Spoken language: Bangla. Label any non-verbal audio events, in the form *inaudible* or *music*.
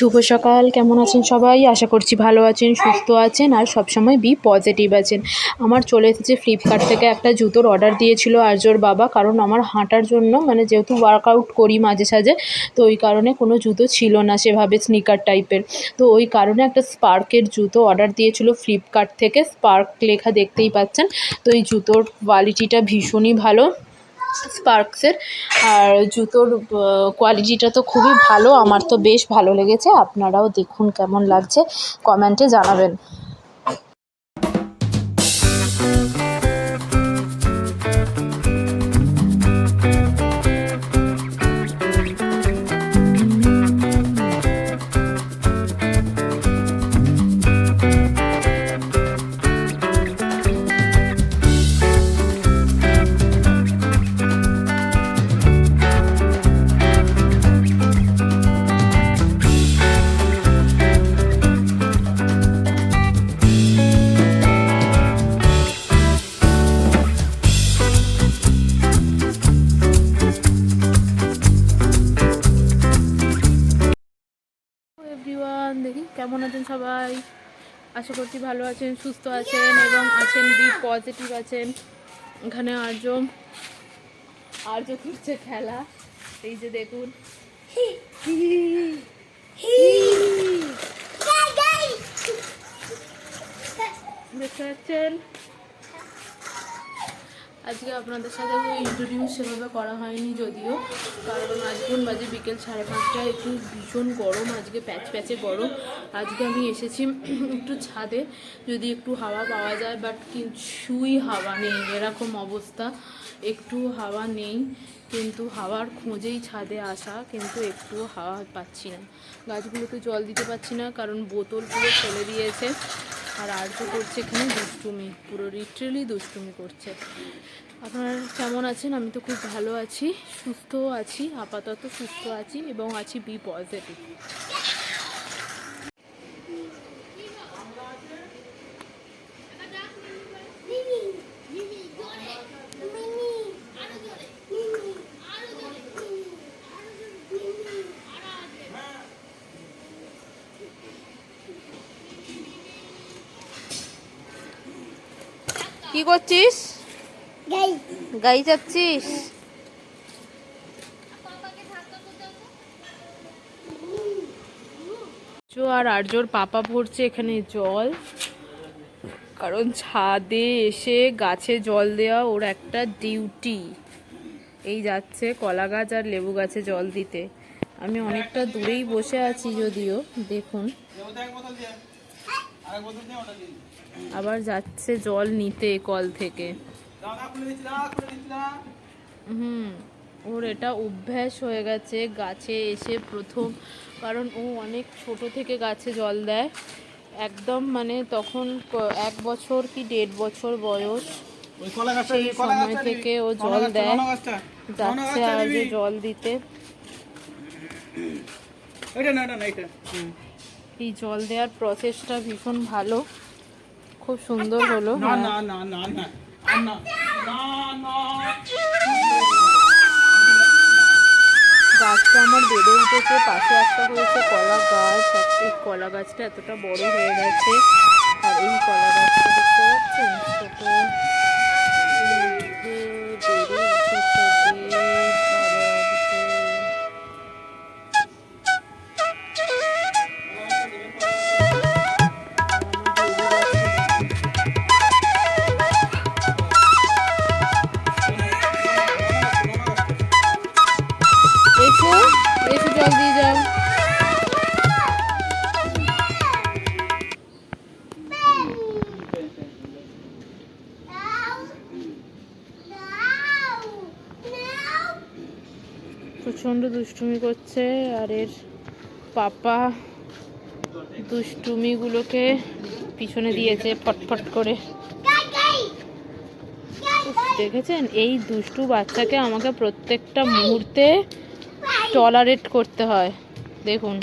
শুভ সকাল। কেমন আছেন সবাই? আশা করছি ভালো আছেন, সুস্থ আছেন আর সবসময় বি পজিটিভ আছেন। আমার চলে এসেছে ফ্লিপকার্ট থেকে একটা জুতোর অর্ডার দিয়েছিল আর্যর বাবা, কারণ আমার হাঁটার জন্য মানে যেহেতু ওয়ার্কআউট করি মাঝে সাঝে, তো ওই কারণে কোনো জুতো ছিল না সেভাবে স্নিকার টাইপের তো ওই কারণে একটা স্পার্কের জুতো অর্ডার দিয়েছিল ফ্লিপকার্ট থেকে। স্পার্ক লেখা দেখতেই পাচ্ছেন। তো এই জুতোর কোয়ালিটিটা ভীষণই ভালো। স্পার্কসের আর জুতোর কোয়ালিটিটা তো খুবই ভালো। আমার তো বেশ ভালো লেগেছে। আপনারাও দেখুন কেমন লাগছে। কমেন্টে জানাবেন। কেমন আছেন সবাই? আশা করছি ভালো আছেন, সুস্থ আছেন এবং আছেন, বি পজিটিভ আছেন। এখানে আর্য। আর্য করছে খেলা। এই যে দেখুন। দেখতে পাচ্ছেন? আজকে আপনাদের সাথে ইন্ট্রোডিউস সেভাবে করা হয়নি যদিও। কারণ আজকে বাজে বিকেল সাড়ে পাঁচটায়, একটু ভীষণ গরম আজকে, প্যাচ প্যাচে গরম। আজকে আমি এসেছি *clears throat* একটু ছাদে, যদি একটু হাওয়া পাওয়া যায় বাট কিছুই হাওয়া নেই, এরকম অবস্থা। একটু হাওয়া নেই, কিন্তু হাওয়ার খোঁজেই ছাদে আসা, কিন্তু একটু হাওয়া পাচ্ছি না। গাছগুলোকে জল দিতে পারছি না, কারণ বোতল পুরো ফেলে দিয়েছে। আর আর্য করছে এখানে দুষ্টুমি, পুরো লিটারেলি দুষ্টুমি করছে। আপনারা কেমন আছেন? আমি তো খুব ভালো আছি, সুস্থও আছি, আপাতত সুস্থ আছি এবং আছি বি পজিটিভ কি করছিস? গাই। যাচ্ছিস? আর আর্যর পাপা ভরছে এখানে জল। কারণ ছাদে এসে গাছে জল দেওয়া ওর একটা ডিউটি। এই যাচ্ছে কলা গাছ আর লেবু গাছে জল দিতে। আমি অনেকটা দূরেই বসে আছি যদিও দেখুন। আবার যাচ্ছে জল নিতে কল থেকে। হুম ওর এটা অভ্যাস হয়ে গেছে গাছে এসে প্রথম কারণ ও অনেক ছোট থেকে গাছে জল দেয়। একদম মানে তখন এক বছর কি দেড় বছর বয়স সেই সময় থেকে ও জল দেয়। যাচ্ছে আর যে জল দিতে। এটা না এটা না এটা এই জল দেওয়ার প্রসেসটা ভীষণ ভালো। খুব সুন্দর হলো। না। না না না না না না না গাছটা আমার বেড়ে উঠেছে পাশে একটা হয়েছে কলা গাছ এই কলা গাছটা এতটা বড় হয়ে গেছে আর এই কলা গাছটা দেখতে পাচ্ছেন? প্রচণ্ড দুষ্টুমি করছে আর এর পাপা দুষ্টুমিগুলোকে পিছনে দিয়েছে ফটফট করে। দেখেছেন? এই দুষ্টু বাচ্চাকে আমাকে প্রত্যেকটা মুহূর্তে টলারেট করতে হয়। দেখুন।